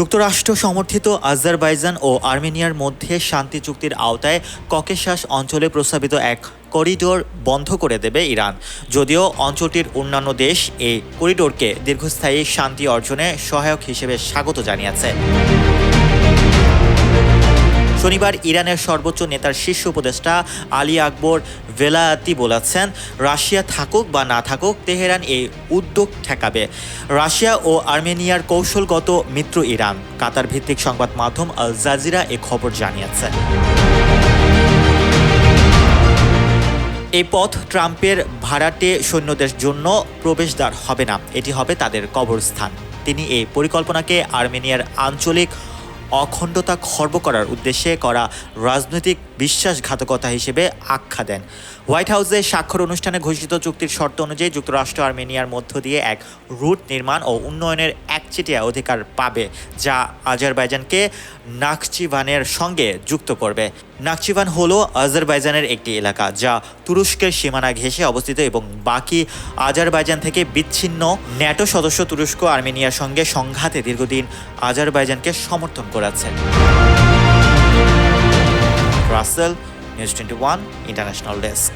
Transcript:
যুক্তরাষ্ট্র সমর্থিত আজারবাইজান ও আর্মেনিয়ার মধ্যে শান্তি চুক্তির আওতায় ককেশাস অঞ্চলে প্রস্তাবিত এক করিডোর বন্ধ করে দেবে ইরান। যদিও অঞ্চলটির অন্যান্য দেশ এই করিডোরকে দীর্ঘস্থায়ী শান্তি অর্জনে সহায়ক হিসেবে স্বাগত জানিয়েছে। শনিবার ইরানের সর্বোচ্চ নেতার শীর্ষ উপদেষ্টা আলী আকবর ভেলায়াতি বলেছেন, রাশিয়া থাকুক বা না থাকুক, তেহরান এই উদ্যোগ ঠেকাবে। রাশিয়া ও আর্মেনিয়ার কৌশলগত মিত্র ইরান। কাতার ভিত্তিক সংবাদ মাধ্যম আল জাজিরা এ খবর জানিয়েছে। এই পথ ট্রাম্পের ভাড়াটে সৈন্যদের জন্য প্রবেশদ্বার হবে না। এটি হবে তাদের কবরস্থান। তিনি এই পরিকল্পনাকে আর্মেনিয়ার আঞ্চলিক অখণ্ডতা খর্ব করার উদ্দেশ্যে করা রাজনৈতিক বিশ্বাসঘাতকতা হিসেবে আখ্যা দেন। হোয়াইট হাউসে স্বাক্ষর অনুষ্ঠানে ঘোষিত চুক্তির শর্ত অনুযায়ী যুক্তরাষ্ট্র আর্মেনিয়ার মধ্য দিয়ে এক রুট নির্মাণ ও উন্নয়নের একচেটিয়া অধিকার পাবে, যা আজারবাইজানকে নাকচিভানের সঙ্গে যুক্ত করবে। নাকচিভান হলো আজারবাইজানের একটি এলাকা, যা তুরস্কের সীমানা ঘেঁষে অবস্থিত এবং বাকি আজারবাইজান থেকে বিচ্ছিন্ন ন্যাটো সদস্য তুরস্ক আর্মেনিয়ার সঙ্গে সংঘাতে দীর্ঘদিন আজারবাইজানকে সমর্থন করেছে। Russell, news twenty one, international desk.